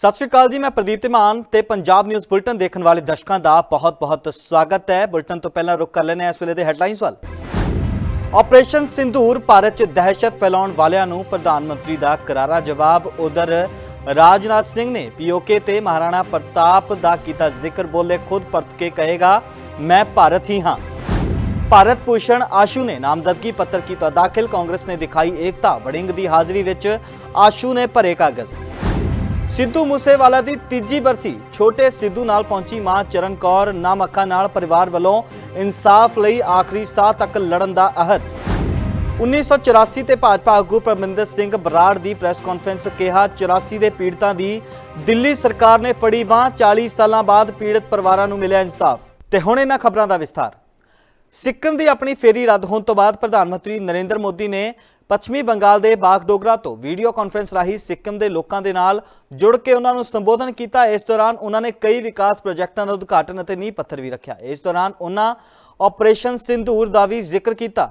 ਸਤਿ ਸ਼੍ਰੀ ਅਕਾਲ ਜੀ, ਮੈਂ ਪ੍ਰਦੀਪ ਧੀਮਾਨ ਤੇ ਪੰਜਾਬ ਨਿਊਜ਼ ਬੁਲਟਨ ਦੇਖਣ ਵਾਲੇ ਦਰਸ਼ਕਾਂ ਦਾ ਬਹੁਤ-ਬਹੁਤ ਸਵਾਗਤ ਹੈ। ਬੁਲਟਨ ਤੋਂ ਪਹਿਲਾਂ ਰੁਕ ਕਰ ਲੈਂਦੇ ਹਾਂ ਇਸ ਵੇਲੇ ਦੇ ਹੈਡਲਾਈਨਸ ਵੱਲ। ਆਪਰੇਸ਼ਨ ਸਿੰਧੂਰ ਭਾਰਤ 'ਚ ਦਹਿਸ਼ਤ ਫੈਲਾਉਣ ਵਾਲਿਆਂ ਨੂੰ ਪ੍ਰਧਾਨ ਮੰਤਰੀ ਦਾ ਕਰਾਰਾ ਜਵਾਬ। ਉਧਰ ਰਾਜਨਾਥ ਸਿੰਘ ਨੇ ਪੀਓਕੇ ਤੇ ਮਹਾਰਾਣਾ ਪ੍ਰਤਾਪ ਦਾ ਕੀਤਾ ਜ਼ਿਕਰ, ਬੋਲੇ, ਖੁਦ ਪਰਤ ਕੇ ਕਹੇਗਾ, ਮੈਂ ਭਾਰਤ ਹੀ ਹਾਂ। ਭਾਰਤ ਭੂਸ਼ਣ ਆਸ਼ੂ ਨੇ ਨਾਮਜ਼ਦਗੀ ਪੱਤਰ ਕੀਤਾ। ਦਾਖਲ ਕਾਂਗਰਸ ਨੇ ਦਿਖਾਈ ਏਕਤਾ, ਵੜਿੰਗ ਦੀ ਹਾਜ਼ਰੀ ਵਿੱਚ ਆਸ਼ੂ ਨੇ ਭਰੇ ਕਾਗਜ਼। ਸਿੱਧੂ ਮੂਸੇਵਾਲਾ ਦੀ ਤੀਜੀ ਬਰਸੀ, ਛੋਟੇ ਸਿੱਧੂ ਨਾਲ ਪਹੁੰਚੀ ਮਾਂ ਚਰਨ ਕੌਰ, ਨਾਮ ਨਾਲ ਪਰਿਵਾਰ ਵੱਲੋਂ ਇਨਸਾਫ ਲਈ ਆਖਰੀ ਸਾਹ ਤੱਕ ਲੜਨ ਦਾ ਅਹਦ। 1984 ਤੇ ਭਾਜਪਾ ਆਗੂ ਪਰਮਿੰਦਰ ਸਿੰਘ ਬਰਾੜ ਦੀ ਪ੍ਰੈਸ ਕਾਨਫਰੰਸ ਕਿਹਾ 84 ਦੇ ਪੀੜਤਾਂ ਦੀ ਦਿੱਲੀ ਸਰਕਾਰ ਨੇ ਫੜੀ ਬਾਂਹ 40 ਸਾਲਾਂ ਬਾਅਦ ਪੀੜਤ ਪਰਿਵਾਰਾਂ ਨੂੰ ਮਿਲਿਆ ਇਨਸਾਫ। ਤੇ ਹੁਣ ਇਹਨਾਂ ਖਬਰਾਂ ਦਾ ਵਿਸਥਾਰ। ਸਿੱਕਮ ਦੀ ਆਪਣੀ ਫੇਰੀ ਰੱਦ ਹੋਣ ਤੋਂ ਬਾਅਦ ਪ੍ਰਧਾਨ ਮੰਤਰੀ ਨਰਿੰਦਰ ਮੋਦੀ ਨੇ ਪੱਛਮੀ ਬੰਗਾਲ ਦੇ ਬਾਗਡੋਗਰਾ ਤੋਂ ਵੀਡੀਓ ਕਾਨਫਰੰਸ ਰਾਹੀਂ ਸਿੱਕਮ ਦੇ ਲੋਕਾਂ ਦੇ ਨਾਲ ਜੁੜ ਕੇ ਉਹਨਾਂ ਨੂੰ ਸੰਬੋਧਨ ਕੀਤਾ ਇਸ ਦੌਰਾਨ ਉਹਨਾਂ ਨੇ ਕਈ ਵਿਕਾਸ ਪ੍ਰੋਜੈਕਟਾਂ ਦਾ ਉਦਘਾਟਨ ਅਤੇ ਨੀਂਹ ਪੱਥਰ ਵੀ ਰੱਖਿਆ ਇਸ ਦੌਰਾਨ ਉਹਨਾਂ ਆਪਰੇਸ਼ਨ ਸਿੰਧੂਰ ਦਾ ਵੀ ਜ਼ਿਕਰ ਕੀਤਾ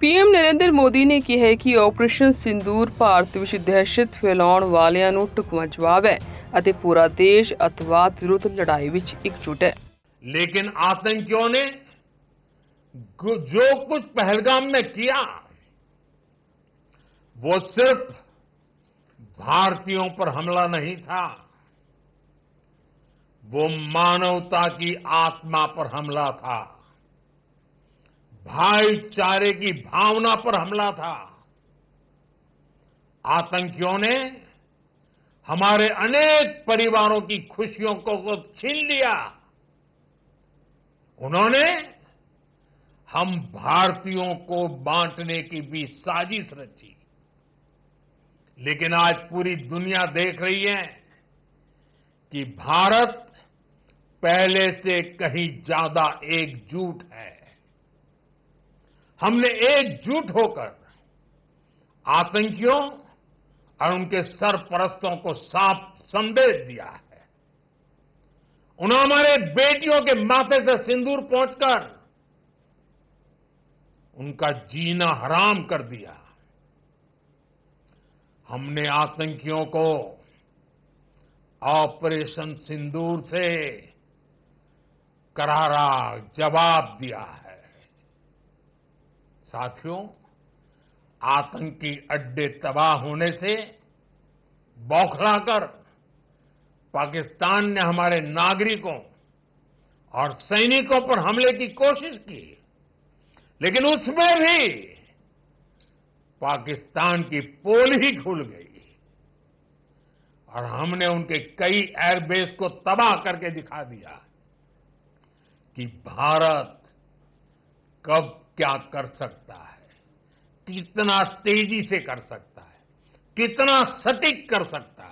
ਪੀਐਮ ਨਰਿੰਦਰ ਮੋਦੀ ਨੇ ਕਿਹਾ ਹੈ ਕਿ ਆਪਰੇਸ਼ਨ ਸਿੰਦੂਰ ਭਾਰਤ ਵਿੱਚ ਦਹਿਸ਼ਤ ਫੈਲਾਉਣ ਵਾਲਿਆਂ ਨੂੰ ਢੁਕਵਾਂ ਜਵਾਬ ਹੈ ਅਤੇ ਪੂਰਾ ਦੇਸ਼ ਅਤਵਾਦ ਵਿਰੁੱਧ ਲੜਾਈ ਵਿੱਚ ਇਕਜੁੱਟ ਹੈ लेकिन आतंकियों ने गु- जो कुछ पहलगाम में किया वो सिर्फ़ भारतीयों पर हमला नहीं था। वो मानवता की आत्मा पर हमला था। भाईचारे की भावना पर हमला था। आतंकियों ने हमारे अनेक परिवारों की खुशियों को छीन लिया। उन्होंने हम भारतीयों को बांटने की भी साजिश रची। लेकिन आज पूरी दुनिया देख रही है कि भारत पहले से कहीं ज़्यादा एकजुट है। हमने एकजुट होकर आतंकियों और उनके सरपरस्तों को साफ़ संदेश दिया है। उन्होंने हमारे बेटियों के माथे से सिंदूर पहुंचकर उनका जीना हराम कर दिया। हमने आतंकियों को ऑपरेशन सिंदूर से करारा जवाब दिया है। साथियों, आतंकी अड्डे तबाह होने से बौखलाकर पाकिस्तान ने हमारे नागरिकों और सैनिकों पर हमले की कोशिश की। लेकिन उसमें भी पाकिस्तान की पोल ही खुल गई। और हमने उनके कई एयरबेस को तबाह करके दिखा दिया कि भारत कब क्या कर सकता है, कितना तेज़ी से कर सकता है, कितना सटीक कर सकता है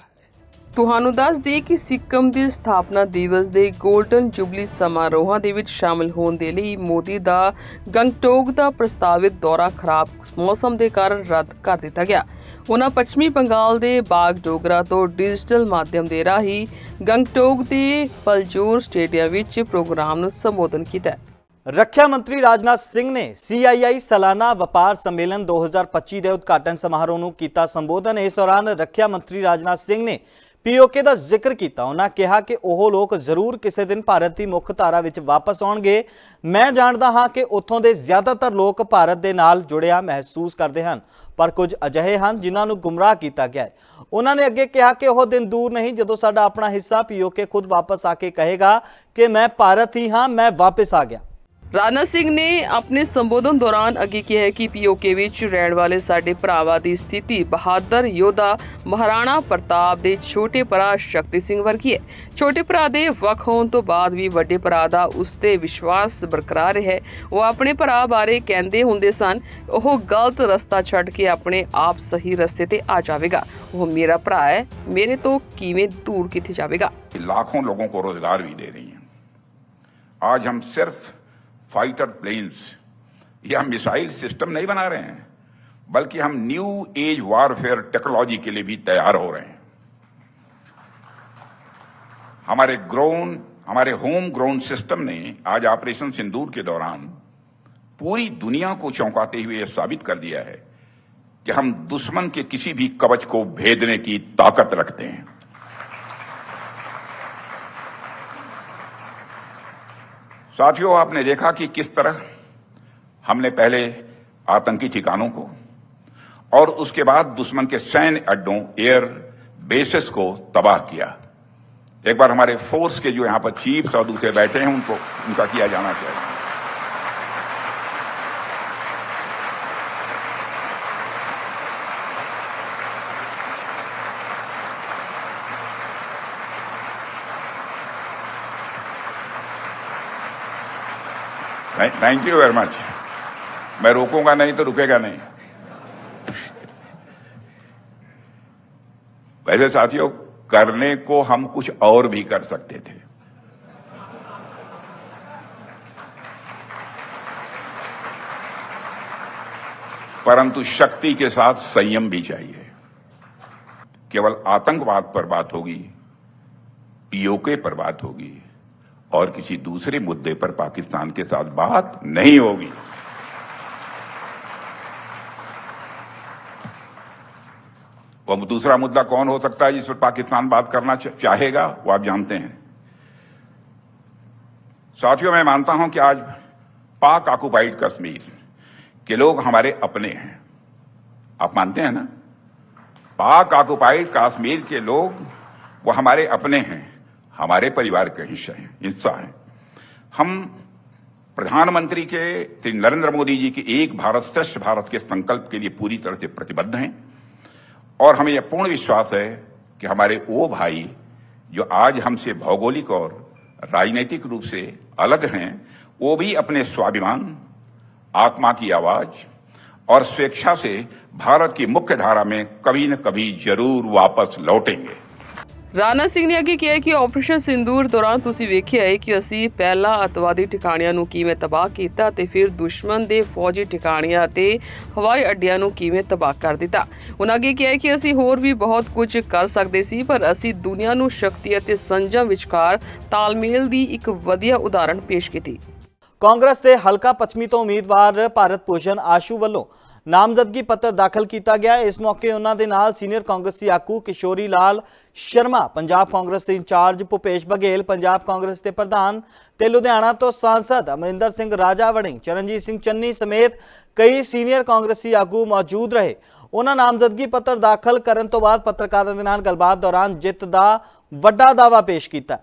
ਤੁਹਾਨੂੰ ਦੱਸ ਦਈਏ ਕਿ ਸਿੱਕਮ ਦੇ ਸਥਾਪਨਾ ਦਿਵਸ ਦੇ 골ਡਨ ਜੁਬਲੀ ਸਮਾਰੋਹਾਂ ਦੇ ਵਿੱਚ ਸ਼ਾਮਲ ਹੋਣ ਦੇ ਲਈ ਮੋਦੀ ਦਾ ਗੰਗਟੋਕ ਦਾ ਪ੍ਰਸਤਾਵਿਤ ਦੌਰਾ ਖਰਾਬ ਮੌਸਮ ਦੇ ਕਾਰਨ ਰੱਦ ਕਰ ਦਿੱਤਾ ਗਿਆ। ਉਹਨਾਂ ਪੱਛਮੀ ਬੰਗਾਲ ਦੇ ਬਾਗ ਡੋਗਰਾ ਤੋਂ ਡਿਜੀਟਲ ਮਾਧਿਅਮ ਦੇ ਰਾਹੀਂ ਗੰਗਟੋਕ ਦੇ ਪਲਜੋਰ ਸਟੇਡੀਅਮ ਵਿੱਚ ਪ੍ਰੋਗਰਾਮ ਨੂੰ ਸੰਬੋਧਨ ਕੀਤਾ। ਰੱਖਿਆ ਮੰਤਰੀ ਰਾਜਨਾਥ ਸਿੰਘ ਨੇ CII ਸਾਲਾਨਾ ਵਪਾਰ ਸੰਮੇਲਨ 2025 ਦੇ ਉਦਘਾਟਨ ਸਮਾਰੋਹ ਨੂੰ ਕੀਤਾ ਸੰਬੋਧਨ। ਇਸ ਦੌਰਾਨ ਰੱਖਿਆ ਮੰਤਰੀ ਰਾਜਨਾਥ ਸਿੰਘ ਨੇ ਪੀਓਕੇ ਦਾ ਜ਼ਿਕਰ ਕੀਤਾ, ਉਹਨਾਂ ਕਿਹਾ ਕਿ ਉਹ ਲੋਕ ਜ਼ਰੂਰ ਕਿਸੇ ਦਿਨ ਭਾਰਤ ਦੀ ਮੁੱਖ ਧਾਰਾ ਵਿੱਚ ਵਾਪਸ ਆਉਣਗੇ। ਮੈਂ ਜਾਣਦਾ ਹਾਂ ਕਿ ਉੱਥੋਂ ਦੇ ਜ਼ਿਆਦਾਤਰ ਲੋਕ ਭਾਰਤ ਦੇ ਨਾਲ ਜੁੜਿਆ ਮਹਿਸੂਸ ਕਰਦੇ ਹਨ, ਪਰ ਕੁਝ ਅਜਿਹੇ ਹਨ ਜਿਨ੍ਹਾਂ ਨੂੰ ਗੁੰਮਰਾਹ ਕੀਤਾ ਗਿਆ ਹੈ। ਉਹਨਾਂ ਨੇ ਅੱਗੇ ਕਿਹਾ ਕਿ ਉਹ ਦਿਨ ਦੂਰ ਨਹੀਂ, ਜਦੋਂ ਸਾਡਾ ਆਪਣਾ ਹਿੱਸਾ ਪੀਓਕੇ ਖੁਦ ਵਾਪਸ ਆ ਕੇ ਕਹੇਗਾ ਕਿ ਮੈਂ ਭਾਰਤ ਹੀ ਹਾਂ, ਮੈਂ ਵਾਪਸ ਆ ਗਿਆ। ਰਾਜਨਾਥ ਸਿੰਘ ਨੇ ਆਪਣੇ ਸੰਬੋਧਨ ਦੌਰਾਨ ਅੱਗੇ ਕਿਹਾ ਹੈ ਕਿ ਪੀਓਕੇ ਵਿੱਚ ਰਹਿਣ ਵਾਲੇ ਸਾਡੇ ਭਰਾਵਾਂ ਦੀ ਸਥਿਤੀ ਬਹਾਦਰ ਯੋਧਾ ਮਹਾਰਾਣਾ ਪ੍ਰਤਾਪ ਦੇ ਛੋਟੇ ਭਰਾ ਸ਼ਕਤੀ ਸਿੰਘ ਵਰਗੀ ਹੈ ਛੋਟੇ ਭਰਾ ਦੇ ਵੱਖ ਹੋਣ ਤੋਂ ਬਾਅਦ ਵੀ ਵੱਡੇ ਭਰਾ ਦਾ ਉਸ ਤੇ ਵਿਸ਼ਵਾਸ ਬਰਕਰਾਰ ਹੈ ਉਹ ਆਪਣੇ ਭਰਾ ਬਾਰੇ ਕਹਿੰਦੇ ਹੁੰਦੇ ਸਨ ਉਹ ਗਲਤ ਰਸਤਾ ਛੱਡ ਕੇ ਆਪਣੇ ਆਪ ਸਹੀ ਰਸਤੇ ਤੇ ਆ ਜਾਵੇਗਾ ਉਹ ਮੇਰਾ ਭਰਾ ਹੈ ਮੇਰੇ ਤੋਂ ਕਿਵੇਂ ਦੂਰ ਕਿੱਥੇ ਜਾਵੇਗਾ लाखों लोगों को रोजगार भी दे रही हैं आज हम सिर्फ फाइटर प्लेन्स या मिसाइल सिस्टम नहीं बना रहे हैं, बल्कि हम न्यू एज वारफेयर टेक्नोलॉजी के लिए भी तैयार हो रहे हैं। हमारे ग्रोन हमारे होम ग्रोन सिस्टम ने आज ऑपरेशन सिंदूर के दौरान पूरी दुनिया को चौंकाते हुए यह साबित कर दिया है कि हम दुश्मन के किसी भी कवच को भेदने की ताकत रखते हैं। साथियों, आपने देखा कि किस तरह हमने पहले आतंकी ठिकानों को और उसके बाद दुश्मन के सैन्य अड्डों एयर बेसिस को तबाह किया। एक बार हमारे फोर्स के जो यहाँ पर चीफ्स और दूसरे बैठे हैं, उनको, उनका किया जाना चाहिए। थैंक यू वेरी मच मैं रोकूँगा नहीं तो रुकेगा नहीं। वैसे साथियों, करने को हम कुछ और भी कर सकते थे। परंतु शक्ति के साथ संयम भी चाहिए। केवल आतंकवाद पर बात होगी, पीओके पर बात होगी। और किसी दूसरे मुद्दे पर पाकिस्तान के साथ बात नहीं होगी। वो दूसरा मुद्दा कौन हो सकता है जिस पर पाकिस्तान बात करना चाहेगा, वो आप जानते हैं। साथियों, मैं मानता हूँ कि आज पाक ऑक्युपाइड कश्मीर के लोग हमारे अपने हैं। आप मानते हैं ना? पाक ऑक्युपाइड कश्मीर के लोग वो हमारे अपने हैं। हमारे परिवार के हिस्सा हैं हिस्सा हैं। हम प्रधानमंत्री के, श्री नरेंद्र मोदी जी के एक भारत श्रेष्ठ भारत के संकल्प के लिए पूरी तरह से प्रतिबद्ध हैं। और हमें यह पूर्ण विश्वास है कि हमारे वो भाई जो आज हमसे भौगोलिक और राजनीतिक रूप से अलग हैं, वो भी अपने स्वाभिमान, आत्मा की आवाज़ और स्वेच्छा से भारत की मुख्य धारा में कभी न कभी ज़रूर वापस लौटेंगे। ਰਾਣਾ ਸਿੰਘ ਨੇ ਅੱਗੇ ਕਿਹਾ ਕਿ ਆਪਰੇਸ਼ਨ ਸਿੰਦੂਰ ਦੌਰਾਨ ਤੁਸੀਂ ਵੇਖਿਆ ਹੈ ਕਿ ਅਸੀਂ ਪਹਿਲਾਂ ਅਤਵਾਦੀ ਟਿਕਾਣਿਆਂ ਨੂੰ ਕਿਵੇਂ ਤਬਾਹ ਕੀਤਾ ਤੇ ਫਿਰ ਦੁਸ਼ਮਣ ਦੇ ਫੌਜੀ ਟਿਕਾਣਿਆਂ ਅਤੇ ਹਵਾਈ ਅੱਡਿਆਂ ਨੂੰ ਕਿਵੇਂ ਤਬਾਹ ਕਰ ਦਿੱਤਾ। ਉਹਨਾਂ ਅੱਗੇ ਕਿਹਾ ਕਿ ਅਸੀਂ ਹੋਰ ਵੀ ਬਹੁਤ ਕੁਝ ਕਰ ਸਕਦੇ ਸੀ, ਪਰ ਅਸੀਂ ਦੁਨੀਆ ਨੂੰ ਸ਼ਕਤੀ ਅਤੇ ਸੰਜਮ ਵਿਚਕਾਰ ਤਾਲਮੇਲ ਦੀ ਇੱਕ ਵਧੀਆ ਉਦਾਹਰਣ ਪੇਸ਼ ਕੀਤੀ। ਕਾਂਗਰਸ ਦੇ ਹਲਕਾ ਪੱਛਮੀ ਤੋਂ ਉਮੀਦਵਾਰ ਭਾਰਤ ਭੂਸ਼ਣ ਆਸ਼ੂ ਵੱਲੋਂ ਨਾਮਜ਼ਦਗੀ ਪੱਤਰ ਦਾਖਲ ਕੀਤਾ ਗਿਆ। ਇਸ ਮੌਕੇ ਉਹਨਾਂ ਦੇ ਨਾਲ ਸੀਨੀਅਰ ਕਾਂਗਰਸੀ ਆਗੂ ਕਿਸ਼ੋਰੀ ਲਾਲ ਸ਼ਰਮਾ, ਪੰਜਾਬ ਕਾਂਗਰਸ ਦੇ ਇੰਚਾਰਜ ਭੁਪੇਸ਼ ਬਘੇਲ, ਪੰਜਾਬ ਕਾਂਗਰਸ ਦੇ ਪ੍ਰਧਾਨ ਤੇ ਲੁਧਿਆਣਾ ਤੋਂ ਸਾਂਸਦ ਅਮਰਿੰਦਰ ਸਿੰਘ ਰਾਜਾ ਵੜਿੰਗ ਚਰਨਜੀਤ ਸਿੰਘ ਚੰਨੀ ਸਮੇਤ ਕਈ ਸੀਨੀਅਰ ਕਾਂਗਰਸੀ ਆਗੂ ਮੌਜੂਦ ਰਹੇ। ਉਹਨਾਂ ਨਾਮਜ਼ਦਗੀ ਪੱਤਰ ਦਾਖਲ ਕਰਨ ਤੋਂ ਬਾਅਦ ਪੱਤਰਕਾਰਾਂ ਦੇ ਨਾਲ ਗੱਲਬਾਤ ਦੌਰਾਨ ਜਿੱਤ ਦਾ ਵੱਡਾ ਦਾਅਵਾ ਪੇਸ਼ ਕੀਤਾ।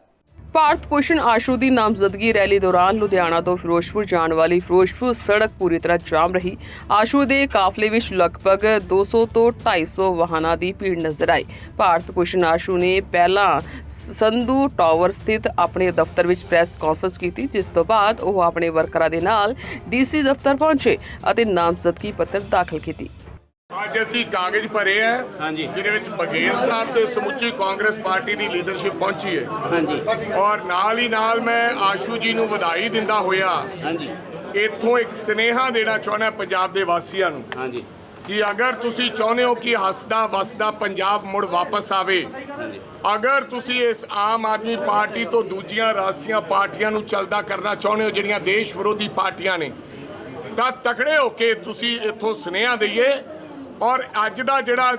ਭਾਰਤ ਭੂਸ਼ਣ ਆਸ਼ੂ ਦੀ ਨਾਮਜ਼ਦਗੀ ਰੈਲੀ ਦੌਰਾਨ ਲੁਧਿਆਣਾ ਤੋਂ ਫਿਰੋਜ਼ਪੁਰ ਜਾਣ ਵਾਲੀ ਫਿਰੋਜ਼ਪੁਰ ਸੜਕ ਪੂਰੀ ਤਰ੍ਹਾਂ ਜਾਮ ਰਹੀ। ਆਸ਼ੂ ਦੇ ਕਾਫਲੇ ਵਿੱਚ ਲਗਭਗ 200 ਤੋਂ 250 ਵਾਹਨਾਂ ਦੀ ਭੀੜ ਨਜ਼ਰ ਆਈ। ਭਾਰਤ ਭੂਸ਼ਣ ਆਸ਼ੂ ਨੇ ਪਹਿਲਾਂ ਸੰਧੂ ਟਾਵਰ ਸਥਿਤ ਆਪਣੇ ਦਫ਼ਤਰ ਵਿੱਚ ਪ੍ਰੈਸ ਕਾਨਫਰੰਸ ਕੀਤੀ, ਜਿਸ ਤੋਂ ਬਾਅਦ ਉਹ ਆਪਣੇ ਵਰਕਰਾਂ ਦੇ ਨਾਲ ਡੀਸੀ ਦਫ਼ਤਰ ਪਹੁੰਚੇ ਅਤੇ ਨਾਮਜ਼ਦਗੀ ਪੱਤਰ ਦਾਖਲ ਕੀਤੀ। ਅੱਜ ਅਸੀਂ ਕਾਗਜ਼ ਭਰੇ ਹੈ ਹਾਂਜੀ। ਜਿਹਦੇ ਵਿੱਚ ਬਘੇਲ ਸਾਹਿਬ ਤੇ ਸਮੁੱਚੀ ਕਾਂਗਰਸ ਪਾਰਟੀ ਦੀ ਲੀਡਰਸ਼ਿਪ ਪਹੁੰਚੀ ਹੈ। ਹਾਂਜੀ। ਔਰ ਨਾਲ ਹੀ ਨਾਲ ਮੈਂ ਆਸ਼ੂ ਜੀ ਨੂੰ ਵਧਾਈ ਦਿੰਦਾ ਹੋਇਆ ਹਾਂਜੀ। ਇੱਥੋਂ ਇੱਕ ਸਨੇਹਾ ਦੇਣਾ ਚਾਹੁੰਦਾ ਪੰਜਾਬ ਦੇ ਵਾਸੀਆਂ ਨੂੰ ਹਾਂਜੀ। ਕਿ ਅਗਰ ਤੁਸੀਂ ਚਾਹੁੰਦੇ ਹੋ ਕਿ ਹੱਸਦਾ ਵਸਦਾ ਪੰਜਾਬ ਮੁੜ ਵਾਪਸ ਆਵੇ ਅਗਰ ਤੁਸੀਂ ਇਸ ਆਮ ਆਦਮੀ ਪਾਰਟੀ ਤੋਂ ਦੂਜੀਆਂ ਰਾਸੀਆਂ ਪਾਰਟੀਆਂ ਨੂੰ ਚਲਦਾ ਕਰਨਾ ਚਾਹੁੰਦੇ ਹੋ ਜਿਹੜੀਆਂ ਦੇਸ਼ ਵਿਰੋਧੀ ਪਾਰਟੀਆਂ ਨੇ ਤਾਂ ਤਕੜੇ ਹੋ ਕੇ ਤੁਸੀਂ ਇੱਥੋਂ ਸੁਨੇਹਾ ਦਈਏ ਔਰ ਅੱਜ ਦਾ ਜਿਹੜਾ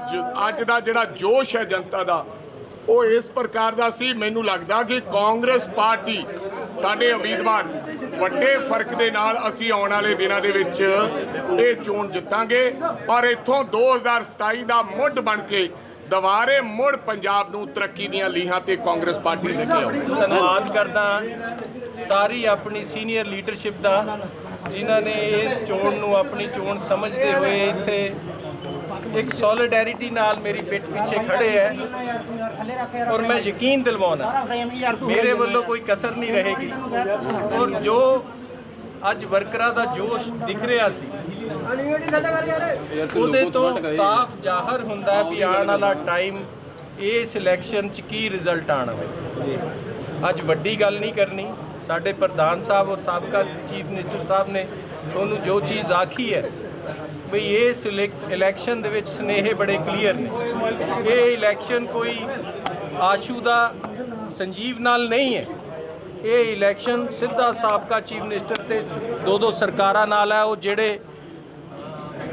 ਅੱਜ ਦਾ ਜਿਹੜਾ ਜੋਸ਼ ਹੈ ਜਨਤਾ ਦਾ, ਉਹ ਇਸ ਪ੍ਰਕਾਰ ਦਾ ਸੀ। ਮੈਨੂੰ ਲੱਗਦਾ ਕਿ ਕਾਂਗਰਸ ਪਾਰਟੀ ਸਾਡੇ ਉਮੀਦਵਾਰ ਵੱਡੇ ਫ਼ਰਕ ਦੇ ਨਾਲ ਅਸੀਂ ਆਉਣ ਵਾਲੇ ਦਿਨਾਂ ਦੇ ਵਿੱਚ ਇਹ ਚੋਣ ਜਿੱਤਾਂਗੇ। ਔਰ ਇੱਥੋਂ 2027 ਦਾ ਮੁੱਢ ਬਣ ਕੇ ਦੁਬਾਰੇ ਮੁੜ ਪੰਜਾਬ ਨੂੰ ਤਰੱਕੀ ਦੀਆਂ ਲੀਹਾਂ ਤੇ ਕਾਂਗਰਸ ਪਾਰਟੀ ਲੈ ਕੇ ਆਉ ਧੰਨਵਾਦ ਕਰਦਾ ਸਾਰੀ ਆਪਣੀ ਸੀਨੀਅਰ ਲੀਡਰਸ਼ਿਪ ਦਾ, ਜਿਨ੍ਹਾਂ ਨੇ ਇਸ ਚੋਣ ਨੂੰ ਆਪਣੀ ਚੋਣ ਸਮਝਦੇ ਹੋਏ ਇੱਥੇ ਇੱਕ ਸੋਲੀਡੈਰਿਟੀ ਨਾਲ ਮੇਰੀ ਪਿੱਠ ਪਿੱਛੇ ਖੜੇ ਹੈ ਔਰ ਮੈਂ ਯਕੀਨ ਦਿਲਵਾਉਣਾ ਮੇਰੇ ਵੱਲੋਂ ਕੋਈ ਕਸਰ ਨਹੀਂ ਰਹੇਗੀ। ਔਰ ਜੋ ਅੱਜ ਵਰਕਰਾਂ ਦਾ ਜੋਸ਼ ਦਿਖ ਰਿਹਾ ਸੀ, ਉਹਦੇ ਤੋਂ ਸਾਫ਼ ਜ਼ਾਹਰ ਹੁੰਦਾ ਵੀ ਆਉਣ ਵਾਲਾ ਟਾਈਮ ਇਸ ਇਲੈਕਸ਼ਨ 'ਚ ਕੀ ਰਿਜ਼ਲਟ ਆਣਾ ਹੈ ਅੱਜ ਵੱਡੀ ਗੱਲ ਨਹੀਂ ਕਰਨੀ, ਸਾਡੇ ਪ੍ਰਧਾਨ ਸਾਹਿਬ ਔਰ ਸਾਬਕਾ ਚੀਫ ਮਿਨਿਸਟਰ ਸਾਹਿਬ ਨੇ ਤੁਹਾਨੂੰ ਜੋ ਚੀਜ਼ ਆਖੀ ਹੈ ਵੀ ਇਸ ਇਲੈਕ- ਇਲੈਕਸ਼ਨ ਦੇ ਵਿੱਚ ਸਨੇਹੇ ਬੜੇ ਕਲੀਅਰ ਨੇ। ਇਹ ਇਲੈਕਸ਼ਨ ਕੋਈ ਆਸ਼ੂ ਦਾ ਸੰਜੀਵ ਨਾਲ ਨਹੀਂ ਹੈ। ਇਹ ਇਲੈਕਸ਼ਨ ਸਿੱਧਾ ਸਾਬਕਾ ਚੀਫ ਮਿਨਿਸਟਰ ਤੇ ਦੋ ਦੋ ਸਰਕਾਰਾਂ ਨਾਲ ਹੈ, ਉਹ ਜਿਹੜੇ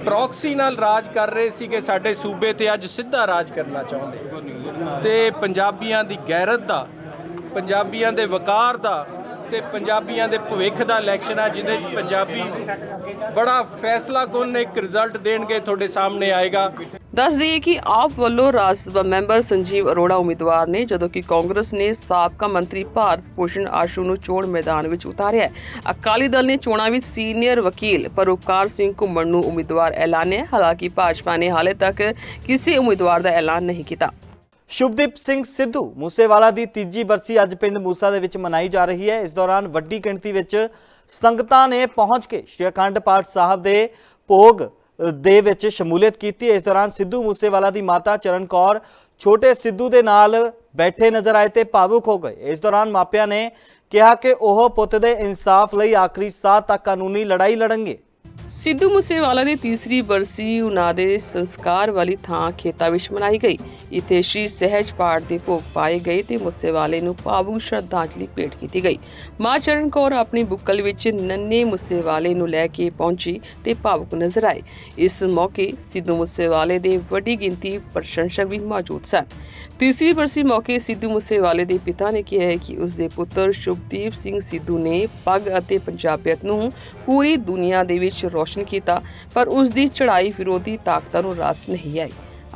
ਪ੍ਰੌਕਸੀ ਨਾਲ ਰਾਜ ਕਰ ਰਹੇ ਸੀ ਕਿ ਸਾਡੇ ਸੂਬੇ ਤੇ, ਅੱਜ ਸਿੱਧਾ ਰਾਜ ਕਰਨਾ ਚਾਹੁੰਦੇ। ਤੇ ਪੰਜਾਬੀਆਂ ਦੀ ਗੈਰਤ ਦਾ, ਪੰਜਾਬੀਆਂ ਦੇ ਵਕਾਰ ਦਾ ਤੇ ਪੰਜਾਬੀਆਂ ਦੇ ਭਵਿੱਖ ਦਾ ਇਲੈਕਸ਼ਨ ਆ, ਜਿਹਦੇ 'ਚ ਪੰਜਾਬੀ ਬੜਾ ਫੈਸਲਾ ਕੁਨ ਇੱਕ ਰਿਜ਼ਲਟ ਦੇਣਗੇ ਤੁਹਾਡੇ ਸਾਹਮਣੇ ਆਏਗਾ। ਦੱਸ ਦਈਏ ਕਿ ਆਪ ਵੱਲੋਂ ਰਾਜ ਸਭਾ ਮੈਂਬਰ ਸੰਜੀਵ ਅਰੋੜਾ ਉਮੀਦਵਾਰ ਨੇ, ਜਦੋਂ ਕਿ ਕਾਂਗਰਸ ਨੇ ਸਾਬਕਾ ਮੰਤਰੀ ਭਾਰਤ ਭੂਸ਼ਣ ਆਸ਼ੂ ਨੂੰ ਚੋਣ ਮੈਦਾਨ ਵਿੱਚ ਉਤਾਰਿਆ ਅਕਾਲੀ ਦਲ ਨੇ ਚੋਣਾਂ ਵਿੱਚ ਸੀਨੀਅਰ ਵਕੀਲ ਪਰਉਪਕਾਰ ਸਿੰਘ ਘੁੰਮਣ ਨੂੰ ਉਮੀਦਵਾਰ ਐਲਾਨਿਆ, ਹਾਲਾਂਕਿ ਭਾਜਪਾ ਨੇ ਹਾਲੇ ਤੱਕ ਕਿਸੇ ਉਮੀਦਵਾਰ ਦਾ ਐਲਾਨ ਨਹੀਂ ਕੀਤਾ। ਸ਼ੁਭਦੀਪ ਸਿੰਘ ਸਿੱਧੂ ਮੂਸੇਵਾਲਾ ਦੀ ਤੀਜੀ ਬਰਸੀ ਅੱਜ ਪਿੰਡ ਮੂਸਾ ਦੇ ਵਿੱਚ ਮਨਾਈ ਜਾ ਰਹੀ ਹੈ। ਇਸ ਦੌਰਾਨ ਵੱਡੀ ਗਿਣਤੀ ਵਿੱਚ ਸੰਗਤਾਂ ਨੇ ਪਹੁੰਚ ਕੇ ਸ਼੍ਰੀ ਅਖੰਡ ਪਾਠ ਸਾਹਿਬ ਦੇ ਭੋਗ ਦੇ ਵਿੱਚ ਸ਼ਮੂਲੀਅਤ ਕੀਤੀ। ਇਸ ਦੌਰਾਨ ਸਿੱਧੂ ਮੂਸੇਵਾਲਾ ਦੀ ਮਾਤਾ ਚਰਨ ਕੌਰ, ਛੋਟੇ ਸਿੱਧੂ ਦੇ ਨਾਲ ਬੈਠੇ ਨਜ਼ਰ ਆਏ ਤੇ ਭਾਵੁਕ ਹੋ ਗਏ। ਇਸ ਦੌਰਾਨ ਮਾਪਿਆਂ ਨੇ ਕਿਹਾ ਕਿ ਉਹ ਪੁੱਤ ਦੇ ਇਨਸਾਫ ਲਈ ਆਖਰੀ ਸਾਹ ਤੱਕ ਕਾਨੂੰਨੀ ਲੜਾਈ ਲੜਨਗੇ। ਸਿੱਧੂ ਮੂਸੇਵਾਲਾ ਦੀ ਤੀਸਰੀ ਬਰਸੀ ਉਹਨਾਂ ਦੇ ਸੰਸਕਾਰ ਵਾਲੀ ਥਾਂ ਖੇਤਾਂ ਵਿੱਚ ਮਨਾਈ ਗਈ। ਇੱਥੇ ਸ਼੍ਰੀ ਸਹਿਜ ਪਾਠ ਦੇ ਭੋਗ ਪਾਏ ਗਏ ਤੇ ਮੂਸੇਵਾਲੇ ਨੂੰ ਭਾਵੁਕ ਸ਼ਰਧਾਂਜਲੀ ਭੇਟ ਕੀਤੀ ਗਈ। ਮਾਂ ਚਰਨ ਕੌਰ ਆਪਣੀ ਬੁੱਕਲ ਵਿੱਚ ਨੰਨੇ ਮੂਸੇਵਾਲੇ ਨੂੰ ਲੈ ਕੇ ਪਹੁੰਚੀ ਤੇ ਭਾਵੁਕ ਨਜ਼ਰ ਆਏ। ਇਸ ਮੌਕੇ ਸਿੱਧੂ ਮੂਸੇਵਾਲੇ ਦੇ ਵੱਡੀ ਗਿਣਤੀ ਪ੍ਰਸ਼ੰਸਕ ਵੀ ਮੌਜੂਦ ਸਨ। ਤੀਸਰੀ ਬਰਸੀ ਮੌਕੇ ਸਿੱਧੂ ਮੂਸੇਵਾਲੇ ਦੇ ਪਿਤਾ ਨੇ ਕਿਹਾ ਹੈ ਕਿ ਉਸ ਦੇ ਪੁੱਤਰ ਸ਼ੁਭਦੀਪ ਸਿੰਘ ਸਿੱਧੂ ਨੇ ਪੱਗ ਅਤੇ ਪੰਜਾਬੀਅਤ ਨੂੰ ਪੂਰੀ ਦੁਨੀਆ ਦੇ ਵਿੱਚ ਰੋਸ਼ਨ ਕੀਤਾ, ਪਰ ਉਸ ਦੀ ਚੜ੍ਹਾਈ ਵਿਰੋਧੀ ਤਾਕਤਾਂ ਨੂੰ ਰਾਸ ਨਹੀਂ ਆਈ।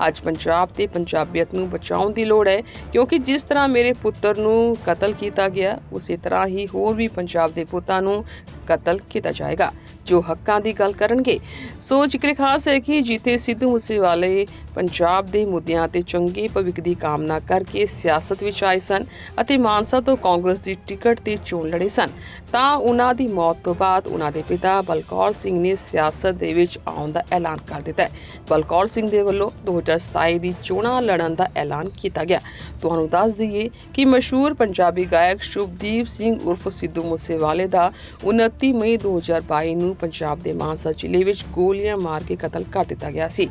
ਅੱਜ ਪੰਜਾਬ ਤੇ ਪੰਜਾਬੀਅਤ ਨੂੰ ਬਚਾਉਣ ਦੀ ਲੋੜ ਹੈ, ਕਿਉਂਕਿ ਜਿਸ ਤਰ੍ਹਾਂ ਮੇਰੇ ਪੁੱਤਰ ਨੂੰ ਕਤਲ ਕੀਤਾ ਗਿਆ, ਉਸੇ ਤਰ੍ਹਾਂ ਹੀ ਹੋਰ ਵੀ ਪੰਜਾਬ ਦੇ ਪੁੱਤਾਂ ਨੂੰ ਕਤਲ ਕੀਤਾ ਜਾਏਗਾ। ਜੋ ਹੱਕਾਂ ਦੀ ਗੱਲ ਕਰਨਗੇ। ਸੋ ਜ਼ਿਕਰ ਖਾਸ ਹੈ ਕਿ ਜਿੱਥੇ ਸਿੱਧੂ ਮੂਸੇਵਾਲੇ ਪੰਜਾਬ ਦੇ ਮੁੱਦਿਆਂ ਤੇ ਚੰਗੇ ਭਵਿੱਖ ਦੀ ਕਾਮਨਾ ਕਰਕੇ ਸਿਆਸਤ ਵਿੱਚ ਆਏ ਸਨ ਅਤੇ ਮਾਨਸਾ ਤੋਂ ਕਾਂਗਰਸ ਦੀ ਟਿਕਟ ਤੇ ਚੋਣ ਲੜੇ ਸਨ, ਤਾਂ ਉਹਨਾਂ ਦੀ ਮੌਤ ਤੋਂ ਬਾਅਦ ਉਹਨਾਂ ਦੇ ਪਿਤਾ ਬਲਕੌਰ ਸਿੰਘ ਨੇ ਸਿਆਸਤ ਦੇ ਵਿੱਚ ਆਉਣ ਦਾ ਐਲਾਨ ਕਰ ਦਿੱਤਾ ਹੈ। ਬਲਕੌਰ ਸਿੰਘ ਦੇ ਵੱਲੋਂ 2027 ਦੀ ਚੋਣਾਂ ਲੜਨ ਦਾ ਐਲਾਨ ਕੀਤਾ ਗਿਆ। ਤੁਹਾਨੂੰ ਦੱਸ ਦਈਏ ਕਿ ਮਸ਼ਹੂਰ ਪੰਜਾਬੀ ਗਾਇਕ ਸ਼ੁਭਦੀਪ ਸਿੰਘ ਉਰਫ ਸਿੱਧੂ ਮੂਸੇਵਾਲੇ ਦਾ 29 ਮਈ 2022 ਨੂੰ ਪੰਜਾਬ ਦੇ ਮਾਨਸਾ ਜ਼ਿਲ੍ਹੇ ਵਿੱਚ ਗੋਲੀਆਂ ਮਾਰ ਕੇ ਕਤਲ ਕਰ ਦਿੱਤਾ ਗਿਆ ਸੀ।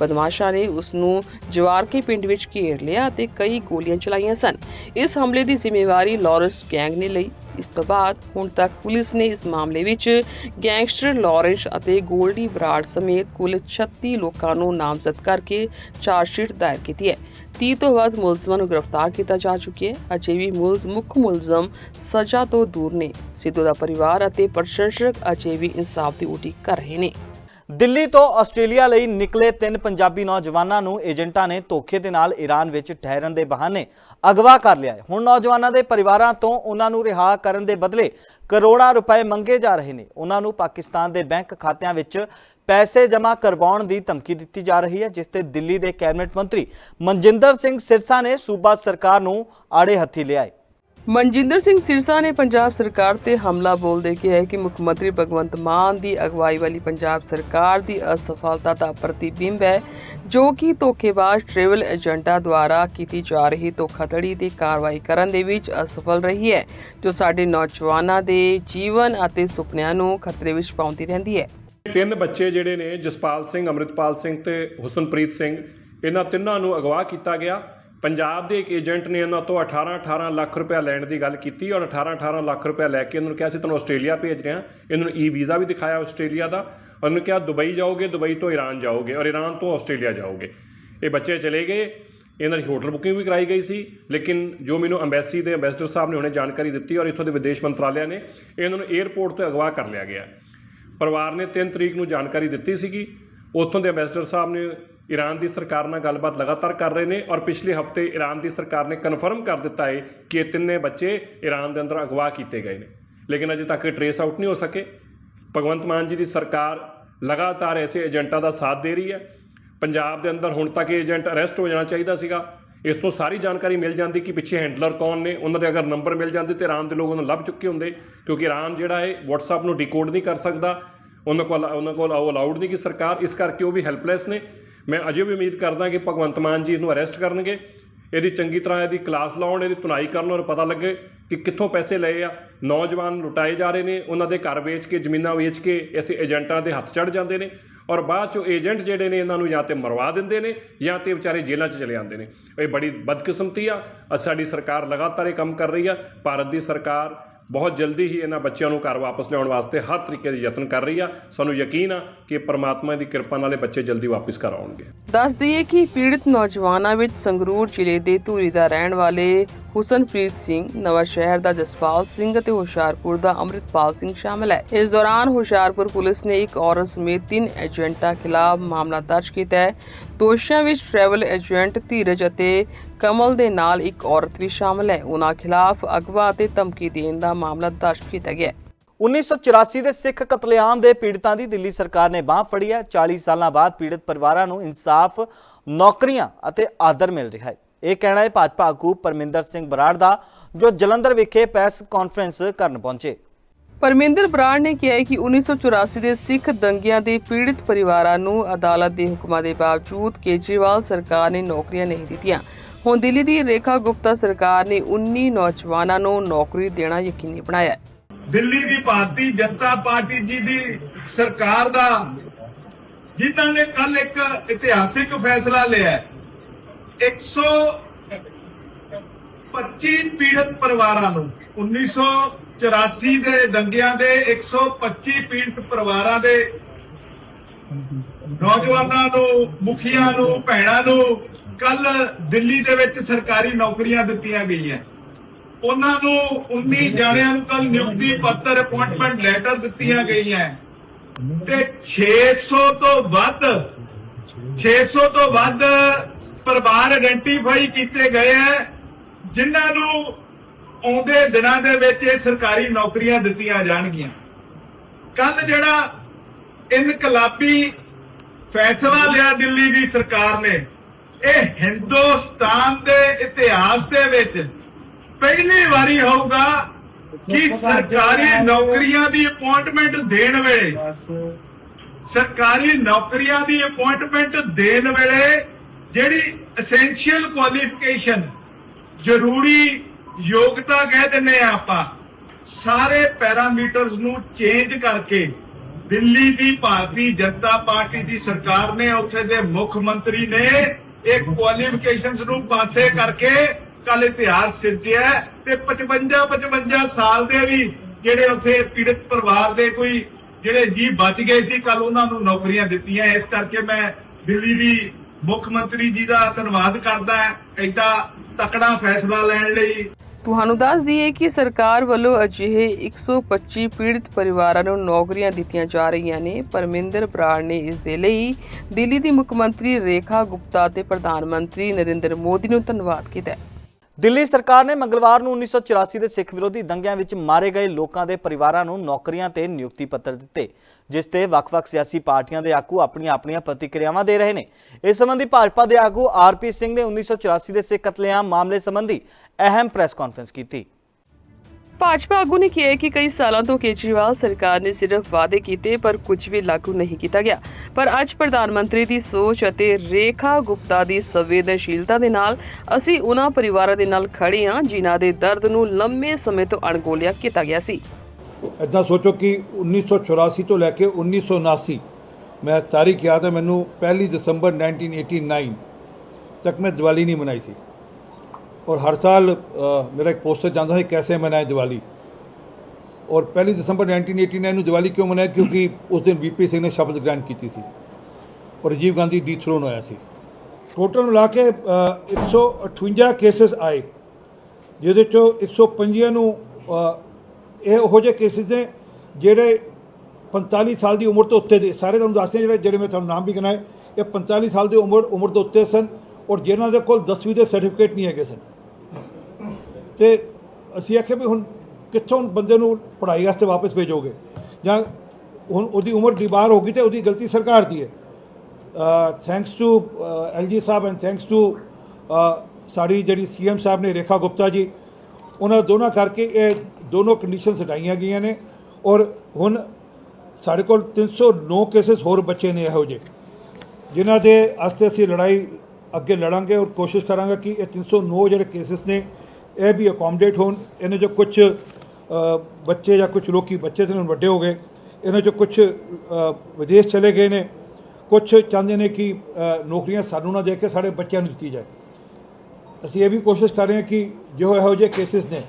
ਬਦਮਾਸ਼ਾਂ ਨੇ ਉਸ ਨੂੰ ਜਵਾਰਕੇ ਪਿੰਡ ਵਿੱਚ ਘੇਰ ਲਿਆ ਅਤੇ ਕਈ ਗੋਲੀਆਂ ਚਲਾਈਆਂ ਸਨ। ਇਸ ਹਮਲੇ ਦੀ ਜ਼ਿੰਮੇਵਾਰੀ ਲਾਰੈਂਸ ਗੈਂਗ ਨੇ ਲਈ। ਇਸ ਤੋਂ ਬਾਅਦ ਹੁਣ ਤੱਕ ਪੁਲਿਸ ਨੇ ਇਸ ਮਾਮਲੇ ਵਿੱਚ ਗੈਂਗਸਟਰ ਲਾਰੈਂਸ ਅਤੇ ਗੋਲਡੀ ਬਰਾੜ ਸਮੇਤ ਕੁੱਲ 36 ਲੋਕਾਂ ਨੂੰ ਨਾਮਜ਼ਦ ਕਰਕੇ ਚਾਰਜਸ਼ੀਟ ਦਾਇਰ ਕੀਤੀ ਹੈ। 30 ਤੋਂ ਵੱਧ ਮੁਲਜ਼ਮਾਂ ਨੂੰ ਗ੍ਰਿਫਤਾਰ ਕੀਤਾ ਜਾ ਚੁੱਕਿਆ ਹੈ ਅਜੇ ਵੀ ਮੁਲਜ਼ ਮੁੱਖ ਮੁਲਜ਼ਮ ਸਜ਼ਾ ਤੋਂ ਦੂਰ ਨੇ ਸਿੱਧੂ ਦਾ ਪਰਿਵਾਰ ਅਤੇ ਪ੍ਰਸ਼ੰਸਕ ਅਜੇ ਵੀ ਇਨਸਾਫ ਦੀ ਉਡੀਕ ਕਰ ਰਹੇ ਨੇ ਦਿੱਲੀ ਤੋਂ ਆਸਟ੍ਰੇਲੀਆ ਲਈ ਨਿਕਲੇ ਤਿੰਨ ਪੰਜਾਬੀ ਨੌਜਵਾਨਾਂ ਨੂੰ ਏਜੰਟਾਂ ਨੇ ਧੋਖੇ ਦੇ ਨਾਲ ਈਰਾਨ ਵਿੱਚ ਠਹਿਰਨ ਦੇ ਬਹਾਨੇ ਅਗਵਾ ਕਰ ਲਿਆ ਹੈ। ਹੁਣ ਨੌਜਵਾਨਾਂ ਦੇ ਪਰਿਵਾਰਾਂ ਤੋਂ ਉਹਨਾਂ ਨੂੰ ਰਿਹਾ ਕਰਨ ਦੇ ਬਦਲੇ ਕਰੋੜਾਂ ਰੁਪਏ ਮੰਗੇ ਜਾ ਰਹੇ ਨੇ। ਉਹਨਾਂ ਨੂੰ ਪਾਕਿਸਤਾਨ ਦੇ ਬੈਂਕ ਖਾਤਿਆਂ ਵਿੱਚ ਪੈਸੇ ਜਮ੍ਹਾਂ ਕਰਵਾਉਣ ਦੀ ਧਮਕੀ ਦਿੱਤੀ ਜਾ ਰਹੀ ਹੈ, ਜਿਸ ਤੇ ਦਿੱਲੀ ਦੇ ਕੈਬਨਿਟ ਮੰਤਰੀ ਮਨਜਿੰਦਰ ਸਿੰਘ ਸਿਰਸਾ ਨੇ ਸੂਬਾ ਸਰਕਾਰ ਨੂੰ ਆੜੇ ਹੱਥੀ ਲਿਆ ਹੈ। ਮਨਜਿੰਦਰ ਸਿੰਘ ਸਿਰਸਾ ਨੇ ਪੰਜਾਬ ਸਰਕਾਰ ਤੇ ਹਮਲਾ ਬੋਲਦੇ ਕਿਹਾ ਕਿ ਮੁੱਖ ਮੰਤਰੀ ਭਗਵੰਤ ਮਾਨ ਦੀ ਅਗਵਾਈ ਵਾਲੀ ਪੰਜਾਬ ਸਰਕਾਰ ਦੀ ਅਸਫਲਤਾ ਦਾ ਪ੍ਰਤੀਬਿੰਬ ਹੈ, ਜੋ ਕਿ ਧੋਖੇਬਾਜ਼ ਟਰੈਵਲ ਏਜੰਟਾਂ ਦੁਆਰਾ ਕੀਤੀ ਜਾ ਰਹੀ ਧੋਖਾਧੜੀ ਤੇ ਕਾਰਵਾਈ ਕਰਨ ਦੇ ਵਿੱਚ ਅਸਫਲ ਰਹੀ ਹੈ, ਜੋ ਸਾਡੇ ਨੌਜਵਾਨਾਂ ਦੇ ਜੀਵਨ ਅਤੇ ਸੁਪਨਿਆਂ ਨੂੰ ਖਤਰੇ ਵਿੱਚ ਪਾਉਂਦੀ ਰਹਿੰਦੀ ਹੈ। ਤਿੰਨ ਬੱਚੇ ਜਿਹੜੇ ਨੇ ਜਸਪਾਲ ਸਿੰਘ, ਅੰਮ੍ਰਿਤਪਾਲ ਸਿੰਘ ਤੇ ਹੁਸਨਪ੍ਰੀਤ ਸਿੰਘ, ਇਹਨਾਂ ਤਿੰਨਾਂ ਨੂੰ ਅਗਵਾ ਕੀਤਾ ਗਿਆ। ਪੰਜਾਬ ਦੇ ਇੱਕ ਏਜੰਟ ਨੇ ਇਹਨਾਂ ਤੋਂ 18-18 ਲੱਖ ਰੁਪਏ ਲੈਣ ਦੀ ਗੱਲ ਕੀਤੀ ਔਰ 18-18 ਲੱਖ ਰੁਪਏ ਲੈ ਕੇ ਇਹਨਾਂ ਨੂੰ ਕਿਹਾ ਸੀ, ਤੁਹਾਨੂੰ ਆਸਟ੍ਰੇਲੀਆ ਭੇਜ ਰਹੇ ਹਾਂ। ਇਹਨਾਂ ਨੂੰ ਈ ਵੀਜ਼ਾ ਵੀ ਦਿਖਾਇਆ ਆਸਟ੍ਰੇਲੀਆ ਦਾ ਔਰ ਉਹਨੂੰ ਕਿਹਾ, ਦੁਬਈ ਜਾਓਗੇ, ਦੁਬਈ ਤੋਂ ਈਰਾਨ ਜਾਓਗੇ ਔਰ ਈਰਾਨ ਤੋਂ ਆਸਟ੍ਰੇਲੀਆ ਜਾਓਗੇ। ਇਹ ਬੱਚੇ ਚਲੇ ਗਏ, ਇਹਨਾਂ ਦੀ ਹੋਟਲ ਬੁਕਿੰਗ ਵੀ ਕਰਾਈ ਗਈ ਸੀ, ਲੇਕਿਨ ਜੋ ਮੈਨੂੰ ਅੰਬੈਸੀ ਦੇ ਅੰਬੈਸਡਰ ਸਾਹਿਬ ਨੇ ਹੁਣੇ ਜਾਣਕਾਰੀ ਦਿੱਤੀ ਔਰ ਇੱਥੋਂ ਦੇ ਵਿਦੇਸ਼ ਮੰਤਰਾਲਿਆ ਨੇ, ਇਹਨਾਂ ਨੂੰ 에ਅਰਪੋਰਟ ਤੋਂ ਅਗਵਾ ਕਰ ਲਿਆ ਗਿਆ। ਪਰਿਵਾਰ ਨੇ 3 ਤਰੀਕ ਨੂੰ ਜਾਣਕਾਰੀ ਦਿੱਤੀ ਸੀਗੀ। ਉੱਥੋਂ ਦੇ ਅੰਬੈਸਡਰ ਸਾਹਿਬ ਨੇ ਈਰਾਨ ਦੀ ਸਰਕਾਰ ਨਾਲ ਗੱਲਬਾਤ ਲਗਾਤਾਰ ਕਰ ਰਹੇ ਨੇ ਔਰ ਪਿਛਲੇ ਹਫ਼ਤੇ ਈਰਾਨ ਦੀ ਸਰਕਾਰ ਨੇ ਕਨਫਰਮ ਕਰ ਦਿੱਤਾ ਹੈ ਕਿ ਇਹ ਤਿੰਨੇ ਬੱਚੇ ਈਰਾਨ ਦੇ ਅੰਦਰ ਅਗਵਾ ਕੀਤੇ ਗਏ ਨੇ। ਲੇਕਿਨ ਅਜੇ ਤੱਕ ਟਰੇਸ ਆਊਟ ਨਹੀਂ ਹੋ ਸਕੇ। ਭਗਵੰਤ ਮਾਨ ਜੀ ਦੀ ਸਰਕਾਰ ਲਗਾਤਾਰ ਐਸੇ ਏਜੰਟਾਂ ਦਾ ਸਾਥ ਦੇ ਰਹੀ ਹੈ। ਪੰਜਾਬ ਦੇ ਅੰਦਰ ਹੁਣ ਤੱਕ ਇਹ ਏਜੰਟ ਅਰੈਸਟ ਹੋ ਜਾਣਾ ਚਾਹੀਦਾ ਸੀਗਾ। ਇਸ ਤੋਂ ਸਾਰੀ ਜਾਣਕਾਰੀ ਮਿਲ ਜਾਂਦੀ ਕਿ ਪਿੱਛੇ ਹੈਂਡਲਰ ਕੌਣ ਨੇ, ਉਹਨਾਂ ਦੇ ਅਗਰ ਨੰਬਰ ਮਿਲ ਜਾਂਦੇ ਤੇ ਇਰਾਨ ਦੇ ਲੋਕ ਉਹਨੂੰ ਲੱਭ ਚੁੱਕੇ ਹੁੰਦੇ, ਕਿਉਂਕਿ ਇਰਾਨ ਜਿਹੜਾ ਹੈ WhatsApp ਨੂੰ ਡਿਕੋਡ ਨਹੀਂ ਕਰ ਸਕਦਾ। ਉਹਨਾਂ ਕੋਲ ਉਹਨਾਂ ਕੋਲ ਉਹ ਅਲਾਉਡ ਨਹੀਂ ਕਿ ਸਰਕਾਰ, ਇਸ ਕਰਕੇ ਉਹ ਵੀ ਹੈਲਪਲੈਸ ਨੇ। ਮੈਂ ਅਜੇ ਵੀ ਉਮੀਦ ਕਰਦਾ ਕਿ ਭਗਵੰਤ ਮਾਨ ਜੀ ਇਹਨੂੰ ਅਰੈਸਟ ਕਰਨਗੇ, ਇਹਦੀ ਚੰਗੀ ਤਰ੍ਹਾਂ ਇਹਦੀ ਕਲਾਸ ਲਾਉਣ, ਇਹਦੀ ਤੁਨਾਈ ਕਰਨ ਔਰ ਪਤਾ ਲੱਗੇ ਕਿ ਕਿੱਥੋਂ ਪੈਸੇ ਲਏ ਆ। ਨੌਜਵਾਨ ਲੁਟਾਏ ਜਾ ਰਹੇ ਨੇ, ਉਹਨਾਂ ਦੇ ਘਰ ਵੇਚ ਕੇ, ਜ਼ਮੀਨਾਂ ਵੇਚ ਕੇ ਐਸੇ ਏਜੰਟਾਂ ਦੇ ਹੱਥ ਚੜ ਜਾਂਦੇ ਨੇ ਔਰ ਬਾਅਦ ਚੋਂ ਏਜੰਟ ਜਿਹੜੇ ਨੇ ਇਹਨਾਂ ਨੂੰ ਜਾਂ ਤੇ ਮਰਵਾ ਦਿੰਦੇ ਨੇ ਜਾਂ ਤੇ ਵਿਚਾਰੇ ਜੇਲ੍ਹਾਂ 'ਚ ਚਲੇ ਜਾਂਦੇ ਨੇ। ਇਹ ਬੜੀ ਬਦਕਿਸਮਤੀ ਆ। ਸਾਡੀ ਸਰਕਾਰ ਲਗਾਤਾਰ ਇਹ ਕੰਮ ਕਰ ਰਹੀ ਆ। ਭਾਰਤ ਦੀ ਸਰਕਾਰ ਬਹੁਤ ਜਲਦੀ ਹੀ ਇਹਨਾਂ ਬੱਚਿਆਂ ਨੂੰ ਘਰ ਵਾਪਸ ਲਿਆਉਣ ਵਾਸਤੇ ਹਰ ਤਰੀਕੇ ਦੇ ਯਤਨ ਕਰ ਰਹੀ ਆ। ਸਾਨੂੰ ਯਕੀਨ ਆ ਕਿ ਪਰਮਾਤਮਾ ਦੀ ਕਿਰਪਾ ਨਾਲ ਇਹ ਬੱਚੇ ਜਲਦੀ ਵਾਪਸ ਘਰ ਆਉਣਗੇ। ਦੱਸ ਦਈਏ ਕਿ ਪੀੜਤ ਨੌਜਵਾਨਾਂ ਵਿੱਚ ਸੰਗਰੂਰ ਜ਼ਿਲ੍ਹੇ ਦੇ ਧੂਰੀ ਦਾ ਰਹਿਣ ਵਾਲੇ ਹੁਸਨਪ੍ਰੀਤ ਸਿੰਘ, ਨਵਾਂ ਸ਼ਹਿਰ ਦਾ ਜਸਪਾਲ ਸਿੰਘ ਅਤੇ ਹੁਸ਼ਿਆਰਪੁਰ ਦਾ ਅੰਮ੍ਰਿਤਪਾਲ ਸਿੰਘ ਸ਼ਾਮਲ ਹੈ। ਇਸ ਦੌਰਾਨ ਹੁਸ਼ਿਆਰਪੁਰ ਪੁਲਿਸ ਨੇ ਇੱਕ ਔਰਤ ਸਮੇਤ ਤਿੰਨ ਏਜੰਟਾਂ ਖਿਲਾਫ ਮਾਮਲਾ ਦਰਜ ਕੀਤਾ ਹੈ। ਦੋਸ਼ੀਆਂ ਵਿੱਚ ਟਰੈਵਲ ਏਜੰਟ ਧੀਰਜ ਅਤੇ ਕਮਲ ਦੇ ਨਾਲ ਇੱਕ ਔਰਤ ਵੀ ਸ਼ਾਮਲ ਹੈ। ਉਹਨਾਂ ਖਿਲਾਫ ਅਗਵਾ ਅਤੇ ਧਮਕੀ ਦੇਣ ਦਾ ਮਾਮਲਾ ਦਰਜ ਕੀਤਾ ਗਿਆ ਹੈ। 1984 ਦੇ ਸਿੱਖ ਕਤਲੇਆਮ ਦੇ ਪੀੜਤਾਂ ਦੀ ਦਿੱਲੀ ਸਰਕਾਰ ਨੇ ਬਾਹ ਫੜੀ ਹੈ। 40 ਸਾਲਾਂ ਬਾਅਦ ਪੀੜਤ ਪਰਿਵਾਰਾਂ ਨੂੰ ਇਨਸਾਫ, ਨੌਕਰੀਆਂ ਅਤੇ ਆਦਰ ਮਿਲ ਰਿਹਾ ਹੈ। ਇਹ ਕਹਿਣਾ ਹੈ ਭਾਜਪਾ ਆਗੂ ਪਰਮਿੰਦਰ ਸਿੰਘ ਬਰਾੜ ਦਾ ਜੋ ਜਲੰਧਰ ਵਿਖੇ ਪ੍ਰੈਸ ਕਾਨਫਰੰਸ ਕਰਨ ਪਹੁੰਚੇ ਪਰਮਿੰਦਰ ਬਰਾੜ ਨੇ ਕਿਹਾ ਹੈ ਕਿ 1984 ਦੇ ਸਿੱਖ ਦੰਗਿਆਂ ਦੇ ਪੀੜਿਤ ਪਰਿਵਾਰਾਂ ਨੂੰ ਅਦਾਲਤ ਦੇ ਹੁਕਮਾਂ ਦੇ ਬਾਵਜੂਦ ਕੇਜਰੀਵਾਲ ਸਰਕਾਰ ਨੇ ਨੌਕਰੀਆਂ ਨਹੀਂ ਦਿੱਤੀਆਂ ਹੁਣ ਦਿੱਲੀ ਦੀ ਰੇਖਾ ਗੁਪਤਾ ਸਰਕਾਰ ਨੇ 19 ਨੌਜਵਾਨਾਂ ਨੂੰ ਨੌਕਰੀ ਦੇਣਾ ਯਕੀਨੀ ਬਣਾਇਆ ਦਿੱਲੀ ਦੀ ਭਾਰਤੀ ਜਨਤਾ ਪਾਰਟੀ ਜੀ ਦੀ ਸਰਕਾਰ ਦਾ ਜਿਨ੍ਹਾਂ ਨੇ ਕੱਲ ਇੱਕ ਇਤਿਹਾਸਿਕ ਫੈਸਲਾ ਲਿਆ ਹੈ। 125 ਪੀੜਤ ਪਰਿਵਾਰਾਂ ਨੂੰ 1984 ਦੇ ਦੰਗਿਆਂ ਦੇ 125 ਪੀੜਤ ਪਰਿਵਾਰਾਂ ਦੇ ਨੌਜਵਾਨਾਂ ਨੂੰ, ਮੁਖੀਆਂ ਨੂੰ, ਭੈਣਾਂ ਨੂੰ ਕੱਲ ਦਿੱਲੀ ਦੇ ਵਿੱਚ ਸਰਕਾਰੀ ਨੌਕਰੀਆਂ ਦਿੱਤੀਆਂ ਗਈਆਂ। ਉਹਨਾਂ ਨੂੰ 19 ਜਾਣਿਆਂ ਨੂੰ ਕੱਲ ਨਿਯੁਕਤੀ ਪੱਤਰ ਅਪਾਇੰਟਮੈਂਟ ਲੈਟਰ ਦਿੱਤੀਆਂ ਗਈਆਂ। ਤੇ 600 ਤੋਂ ਵੱਧ 600 ਤੋਂ ਵੱਧ ਪਰਿਵਾਰ ਆਇਡੈਂਟੀਫਾਈ ਕੀਤੇ ਗਏ ਹੈ ਜਿਨ੍ਹਾਂ ਨੂੰ ਆਉਂਦੇ ਦਿਨਾਂ ਦੇ ਵਿੱਚ ਇਹ ਸਰਕਾਰੀ ਨੌਕਰੀਆਂ ਦਿੱਤੀਆਂ ਜਾਣਗੀਆਂ। ਕੱਲ ਜਿਹੜਾ ਇਨਕਲਾਬੀ ਫੈਸਲਾ ਲਿਆ ਦਿੱਲੀ ਦੀ ਸਰਕਾਰ ਨੇ ਇਹ ਹਿੰਦੁਸਤਾਨ ਦੇ ਇਤਿਹਾਸ ਦੇ ਵਿੱਚ ਪਹਿਲੀ ਵਾਰੀ ਹੋਊਗਾ ਕਿ ਸਰਕਾਰੀ ਨੌਕਰੀਆਂ ਦੀ ਅਪਾਇੰਟਮੈਂਟ ਦੇਣ ਵੇਲੇ ਸਰਕਾਰੀ ਨੌਕਰੀਆਂ ਦੀ ਅਪਾਇੰਟਮੈਂਟ ਦੇਣ ਵੇਲੇ ਜਿਹੜੀ ਐਸੈਂਸ਼ੀਅਲ ਕੁਆਲੀਫਿਕੇਸ਼ਨ ਜ਼ਰੂਰੀ ਯੋਗਤਾ ਕਹਿ ਦਿੰਨੇ ਆ ਆਪਾਂ, ਸਾਰੇ ਪੈਰਾਮੀਟਰਸ ਨੂੰ ਚੇਂਜ ਕਰਕੇ ਦਿੱਲੀ ਦੀ ਭਾਰਤੀ ਜਨਤਾ ਪਾਰਟੀ ਦੀ ਸਰਕਾਰ ਨੇ, ਉੱਥੇ ਦੇ ਮੁੱਖ ਮੰਤਰੀ ਨੇ ਇਹ ਕੁਆਲੀਫਿਕੇਸ਼ਨਸ ਨੂੰ ਪਾਸੇ ਕਰਕੇ ਕੱਲ ਇਤਿਹਾਸ ਸਿਰਜਿਆ ਤੇ 55 55 ਸਾਲ ਦੇ ਵੀ ਜਿਹੜੇ ਉੱਥੇ ਪੀੜਤ ਪਰਿਵਾਰ ਦੇ ਕੋਈ ਜਿਹੜੇ ਜੀ ਬਚ ਗਏ ਸੀ ਕੱਲ ਉਹਨਾਂ ਨੂੰ ਨੌਕਰੀਆਂ ਦਿੱਤੀਆਂ। ਇਸ ਕਰਕੇ ਮੈਂ ਦਿੱਲੀ ਦੀ ਮੁੱਖ ਮੰਤਰੀ ਜੀ ਦਾ ਧੰਨਵਾਦ ਕਰਦਾ ਐਡਾ ਤਕੜਾ ਫੈਸਲਾ ਲੈਣ ਲਈ। ਤੁਹਾਨੂੰ ਦੱਸ ਦਈਏ ਕਿ ਸਰਕਾਰ ਵੱਲੋਂ ਅਜਿਹੇ 125 ਪੀੜਤ ਪਰਿਵਾਰਾਂ ਨੂੰ ਨੌਕਰੀਆਂ ਦਿੱਤੀਆਂ ਜਾ ਰਹੀਆਂ ਨੇ। ਪਰਮਿੰਦਰ ਬਰਾੜ ਨੇ ਇਸ ਦੇ ਲਈ ਦਿੱਲੀ ਦੀ ਮੁੱਖ ਮੰਤਰੀ ਰੇਖਾ ਗੁਪਤਾ ਅਤੇ ਪ੍ਰਧਾਨ ਮੰਤਰੀ ਨਰਿੰਦਰ ਮੋਦੀ ਨੂੰ ਧੰਨਵਾਦ ਕੀਤਾ ਹੈ। ਦਿੱਲੀ ਸਰਕਾਰ ਨੇ ਮੰਗਲਵਾਰ ਨੂੰ 1984 ਦੇ ਸਿੱਖ ਵਿਰੋਧੀ ਦੰਗਿਆਂ ਵਿੱਚ ਮਾਰੇ ਗਏ ਲੋਕਾਂ ਦੇ ਪਰਿਵਾਰਾਂ ਨੂੰ ਨੌਕਰੀਆਂ ਤੇ ਨਿਯੁਕਤੀ ਪੱਤਰ ਦਿੱਤੇ, ਜਿਸ ਤੇ ਵੱਖ-ਵੱਖ ਸਿਆਸੀ ਪਾਰਟੀਆਂ ਦੇ ਆਗੂ ਆਪਣੀਆਂ-ਆਪਣੀਆਂ ਪ੍ਰਤੀਕਿਰਿਆਵਾਂ ਦੇ ਰਹੇ ਨੇ। ਇਸ ਸੰਬੰਧੀ ਭਾਜਪਾ ਦੇ ਆਗੂ ਆਰਪੀ ਸਿੰਘ ਨੇ 1984 ਦੇ ਸਿੱਖ ਕਤਲੇਆਮ ਮਾਮਲੇ ਸੰਬੰਧੀ ਅਹਿਮ ਪ੍ਰੈਸ ਕਾਨਫਰੰਸ ਕੀਤੀ। ਭਾਜਪਾ ਆਗੂ ਨੇ ਕਿਹਾ ਕਿ ਕਈ ਸਾਲਾਂ ਤੋਂ ਕੇਜਰੀਵਾਲ ਸਰਕਾਰ ਨੇ ਸਿਰਫ ਵਾਅਦੇ ਕੀਤੇ, ਪਰ ਕੁਝ ਵੀ ਲਾਗੂ ਨਹੀਂ ਕੀਤਾ ਗਿਆ। ਪਰ ਅੱਜ ਪ੍ਰਧਾਨ ਮੰਤਰੀ ਦੀ ਸੋਚ ਅਤੇ ਰੇਖਾ ਗੁਪਤਾ ਦੀ ਸੰਵੇਦਨਸ਼ੀਲਤਾ ਦੇ ਨਾਲ ਅਸੀਂ ਉਹਨਾਂ ਪਰਿਵਾਰਾਂ ਦੇ ਨਾਲ ਖੜੇ ਹਾਂ, ਜਿਨ੍ਹਾਂ ਦੇ ਦਰਦ ਨੂੰ ਲੰਮੇ ਸਮੇਂ ਤੋਂ ਅਣਗੋਲਿਆ ਕੀਤਾ ਗਿਆ ਸੀ। ਇੱਦਾਂ ਸੋਚੋ ਕਿ 1984 ਤੋਂ ਲੈ ਕੇ 1979 ਮੈਂ ਤਾਰੀਖ ਯਾਦ ਹੈ, ਮੈਨੂੰ 1 ਦਸੰਬਰ 1989 ਤੱਕ ਮੈਂ ਦੀਵਾਲੀ ਨਹੀਂ ਮਨਾਈ ਸੀ। ਔਰ ਹਰ ਸਾਲ ਅ, ਮੇਰਾ ਇੱਕ ਪੋਸਟਰ ਜਾਂਦਾ ਹੈ ਕੈਸੇ ਮਨਾਏ ਦੀਵਾਲੀ? ਔਰ 1 ਦਸੰਬਰ 1989 ਨੂੰ ਦੀਵਾਲੀ ਕਿਉਂ ਮਨਾਇਆ? ਕਿਉਂਕਿ ਉਸ ਦਿਨ ਬੀਪੀ ਸਿੰਘ ਨੇ ਸ਼ਪਥ ਗ੍ਰਹਿਣ ਕੀਤੀ ਸੀ ਔਰ ਰਾਜੀਵ ਗਾਂਧੀ ਡੀਥਰੋਨ ਹੋਇਆ ਸੀ। ਟੋਟਲ ਮਿਲਾ ਕੇ ਅ, 158 ਕੇਸਸ ਆਏ ਜਿਹਦੇ ਚੋਂ 105 ਨੂੰ ਅ, ਇਹ ਉਹੋ ਜਿਹੇ ਕੇਸਿਸ ਨੇ ਜਿਹੜੇ 45 ਸਾਲ ਦੀ ਉਮਰ ਤੋਂ ਉੱਤੇ ਦੇ ਸਾਰੇ ਤੁਹਾਨੂੰ ਦੱਸਦੇ ਜਿਹੜੇ ਜਿਹੜੇ ਮੈਂ ਤੁਹਾਨੂੰ ਨਾਮ ਵੀ ਗਿਣਾਏ ਇਹ 45 ਸਾਲ ਦੀ ਉਮਰ ਉਮਰ ਤੋਂ ਉੱਤੇ ਸਨ ਔਰ ਜਿਨ੍ਹਾਂ ਦੇ ਕੋਲ 10ਵੀਂ ਦੇ ਸਰਟੀਫਿਕੇਟ ਨਹੀਂ ਹੈਗੇ ਸਨ। ਤੇ ਅਸੀਂ ਆਖਿਆ ਵੀ ਹੁਣ ਕਿੱਥੋਂ ਬੰਦੇ ਨੂੰ ਪੜ੍ਹਾਈ ਵਾਸਤੇ ਵਾਪਸ ਭੇਜੋਗੇ? ਜਾਂ ਹੁਣ ਉਹਦੀ ਉਮਰ ਦੀ ਬਾਹਰ ਹੋ ਗਈ ਤੇ ਉਹਦੀ ਗਲਤੀ ਸਰਕਾਰ ਦੀ ਹੈ। Thanks to LG Sahib and thanks to ਸਾਡੀ ਜਿਹੜੀ ਸੀਐਮ ਸਾਹਿਬ ਨੇ ਰੇਖਾ ਗੁਪਤਾ ਜੀ, ਉਹਨਾਂ ਦੋਨਾਂ ਕਰਕੇ ਇਹ ਦੋਨੋਂ ਕੰਡੀਸ਼ਨਸ ਹਟਾਈਆਂ ਗਈਆਂ ਨੇ ਔਰ ਹੁਣ ਸਾਡੇ ਕੋਲ 309 ਕੇਸਸ ਹੋਰ ਬੱਚੇ ਨੇ ਇਹੋ ਜਿਹੇ, ਜਿਨ੍ਹਾਂ ਦੇ ਵਾਸਤੇ ਅਸੀਂ ਲੜਾਈ ਅੱਗੇ ਲੜਾਂਗੇ ਔਰ ਕੋਸ਼ਿਸ਼ ਕਰਾਂਗੇ ਕਿ ਇਹ 309 ਜਿਹੜੇ ਕੇਸਸ ਨੇ ਇਹ ਵੀ ਅਕੋਮੋਡੇਟ ਹੋਣ। ਇਹਨਾਂ ਜੋ ਕੁਝ ਬੱਚੇ ਜਾਂ ਕੁਝ ਲੋਕੀ ਬੱਚੇ ਤੇ ਹੁਣ ਵੱਡੇ ਹੋ ਗਏ। ਇਹਨਾਂ ਚੋਂ ਕੁਝ ਵਿਦੇਸ਼ ਚਲੇ ਗਏ ਨੇ ਕੁਝ ਚਾਹੁੰਦੇ ਨੇ ਕਿ ਨੌਕਰੀਆਂ ਸਾਨੂੰ ਨਾ ਦੇ ਕੇ ਸਾਡੇ ਬੱਚਿਆਂ ਨੂੰ ਦਿੱਤੀ ਜਾਏ। ਅਸੀਂ ਇਹ ਵੀ ਕੋਸ਼ਿਸ਼ ਕਰ ਰਹੇ ਹਾਂ ਕਿ ਜੋ ਇਹੋ ਜਿਹੇ ਕੇਸਿਸ ਨੇ,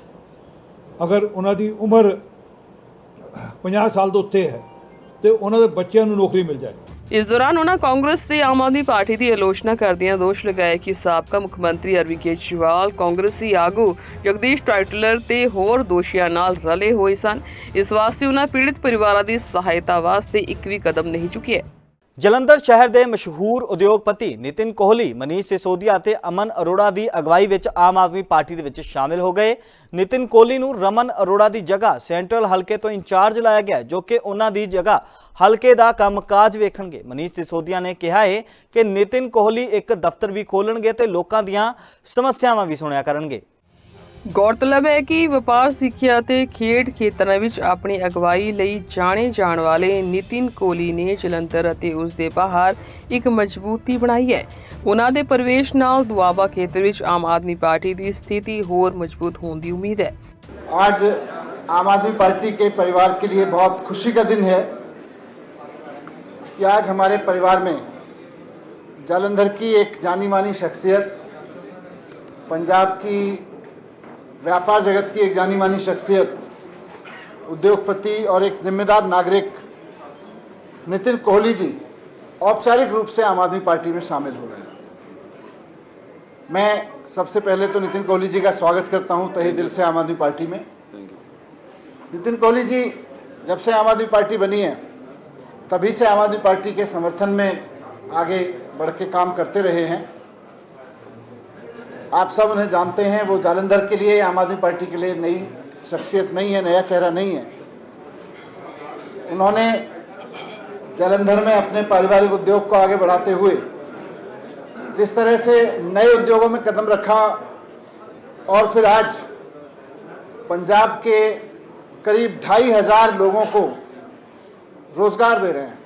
ਅਗਰ ਉਹਨਾਂ ਦੀ ਉਮਰ 50 ਸਾਲ ਤੋਂ ਉੱਤੇ ਹੈ, ਤੇ ਉਹਨਾਂ ਦੇ ਬੱਚਿਆਂ ਨੂੰ ਨੌਕਰੀ ਮਿਲ ਜਾਏ। ਇਸ ਦੌਰਾਨ ਉਹਨਾਂ ਕਾਂਗਰਸ ਤੇ ਆਮ ਆਦਮੀ ਪਾਰਟੀ ਦੀ ਆਲੋਚਨਾ ਕਰਦਿਆਂ ਦੋਸ਼ ਲਗਾਇਆ ਕਿ ਸਾਬਕਾ ਮੁੱਖ ਮੰਤਰੀ ਅਰਵਿੰਦ ਕੇਜਰੀਵਾਲ, ਕਾਂਗਰਸੀ ਆਗੂ ਜਗਦੀਸ਼ ਟਾਈਟਲਰ ਤੇ ਹੋਰ ਦੋਸ਼ੀਆਂ ਨਾਲ ਰਲੇ ਹੋਏ ਸਨ। ਇਸ ਵਾਸਤੇ ਉਹਨਾਂ ਪੀੜਿਤ ਪਰਿਵਾਰਾਂ ਦੀ ਸਹਾਇਤਾ ਵਾਸਤੇ ਇੱਕ ਵੀ ਕਦਮ ਨਹੀਂ ਚੁੱਕਿਆ। ਜਲੰਧਰ ਸ਼ਹਿਰ ਦੇ ਮਸ਼ਹੂਰ ਉਦਯੋਗਪਤੀ ਨਿਤਿਨ ਕੋਹਲੀ, ਮਨੀਸ਼ ਸਿਸੋਦੀਆ ਅਤੇ ਅਮਨ ਅਰੋੜਾ ਦੀ ਅਗਵਾਈ ਵਿੱਚ ਆਮ ਆਦਮੀ ਪਾਰਟੀ ਦੇ ਵਿੱਚ ਸ਼ਾਮਿਲ ਹੋ ਗਏ। ਨਿਤਿਨ ਕੋਹਲੀ ਨੂੰ ਰਮਨ ਅਰੋੜਾ ਦੀ ਜਗ੍ਹਾ ਸੈਂਟਰਲ ਹਲਕੇ ਤੋਂ ਇੰਚਾਰਜ ਲਾਇਆ ਗਿਆ, ਜੋ ਕਿ ਉਹਨਾਂ ਦੀ ਜਗ੍ਹਾ ਹਲਕੇ ਦਾ ਕੰਮਕਾਜ ਵੇਖਣਗੇ। ਮਨੀਸ਼ ਸਿਸੋਦੀਆ ਨੇ ਕਿਹਾ ਹੈ ਕਿ ਨਿਤਿਨ ਕੋਹਲੀ ਇੱਕ ਦਫ਼ਤਰ ਵੀ ਖੋਲਣਗੇ ਤੇ ਲੋਕਾਂ ਦੀਆਂ ਸਮੱਸਿਆਵਾਂ ਵੀ ਸੁਣਿਆ ਕਰਨਗੇ। ਗੌਰਤਲਬ ਹੈ ਕਿ ਵਪਾਰ ਸਿੱਖਿਆ ਅਤੇ ਖੇਡ ਖੇਤਰਾਂ ਵਿੱਚ ਆਪਣੀ ਅਗਵਾਈ ਲਈ ਜਾਣੇ ਜਾਣ ਵਾਲੇ ਨਿਤਿਨ ਕੋਹਲੀ ਨੇ ਜਲੰਧਰ ਅਤੇ ਉਸ ਦੇ ਬਾਹਰ ਇੱਕ ਮਜ਼ਬੂਤੀ ਬਣਾਈ ਹੈ ਉਹਨਾਂ ਦੇ ਪ੍ਰਵੇਸ਼ ਨਾਲ ਦੁਆਬਾ ਖੇਤਰ ਵਿੱਚ ਆਮ ਆਦਮੀ ਪਾਰਟੀ ਦੀ ਸਥਿਤੀ ਹੋਰ ਮਜ਼ਬੂਤ ਹੋਣ ਦੀ ਉਮੀਦ ਹੈ आज आम आदमी पार्टी के परिवार के लिए बहुत खुशी का दिन है कि आज हमारे परिवार में जालंधर की एक जानी मानी शख्सियत पंजाब की व्यापार जगत की एक जानी मानी शख्सियत उद्योगपति और एक जिम्मेदार नागरिक नितिन कोहली जी औपचारिक रूप से आम आदमी पार्टी में शामिल हो रहे हैं मैं सबसे पहले तो नितिन कोहली जी का स्वागत करता हूँ तहे दिल से आम आदमी पार्टी में। नितिन कोहली जी जब से आम आदमी पार्टी बनी है तभी से आम आदमी पार्टी के समर्थन में आगे बढ़ के काम करते रहे हैं। आप सब उन्हें जानते हैं, वो जालंधर के लिए, आम आदमी पार्टी के लिए नई शख्सियत नहीं है, नया चेहरा नहीं है। उन्होंने जालंधर में अपने पारिवारिक उद्योग को आगे बढ़ाते हुए, जिस तरह से नए उद्योगों में कदम रखा, और फिर आज पंजाब के करीब ढाई हज़ार लोगों को रोज़गार दे रहे हैं।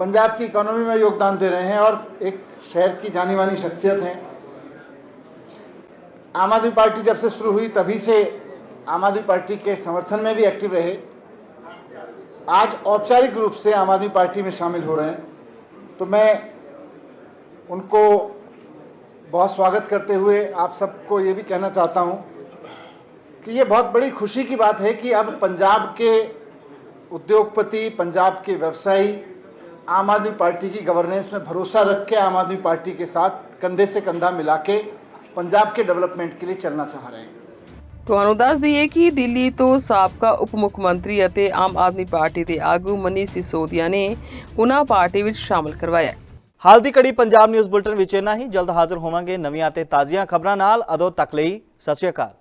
पंजाब की इकोनॉमी में योगदान दे रहे हैं और एक शहर की जानी मानी शख्सियत हैं। आम आदमी पार्टी जब से शुरू हुई, तभी से आम आदमी पार्टी के समर्थन में भी एक्टिव रहे। आज औपचारिक रूप से आम आदमी पार्टी में शामिल हो रहे हैं। तो मैं उनको बहुत स्वागत करते हुए आप सबको ये भी कहना चाहता हूँ कि ये बहुत बड़ी खुशी की बात है कि अब पंजाब के उद्योगपति, पंजाब के व्यवसायी आम आदमी पार्टी की गवर्नेंस में भरोसा रख के आम आदमी पार्टी के साथ कंधे से कंधा मिला के पंजाब के डेवलपमेंट के लिए चलना चाह रहे हैं ਤੁਹਾਨੂੰ ਦੱਸ ਦਈਏ ਕਿ ਦਿੱਲੀ ਤੋਂ ਸਾਬਕਾ ਉਪ ਮੁੱਖ ਮੰਤਰੀ ਅਤੇ ਆਮ ਆਦਮੀ ਪਾਰਟੀ ਦੇ ਆਗੂ ਮਨੀਸ਼ ਸਿਸੋਦੀਆ ਨੇ ਉਹਨਾਂ ਪਾਰਟੀ ਵਿੱਚ ਸ਼ਾਮਲ ਕਰਵਾਇਆ ਹੈ। ਹਾਲ ਦੀ ਘੜੀ ਪੰਜਾਬ ਨਿਊਜ਼ ਬੁਲਟਨ ਵਿੱਚ ਇੰਨਾ ਹੀ ਜਲਦ ਹਾਜ਼ਰ ਹੋਵਾਂਗੇ ਨਵੀਆਂ ਤੇ ਤਾਜ਼ੀਆਂ ਖਬਰਾਂ ਨਾਲ ਅਦੋਂ ਤੱਕ ਲਈ ਸਤਿ ਸ਼੍ਰੀ ਅਕਾਲ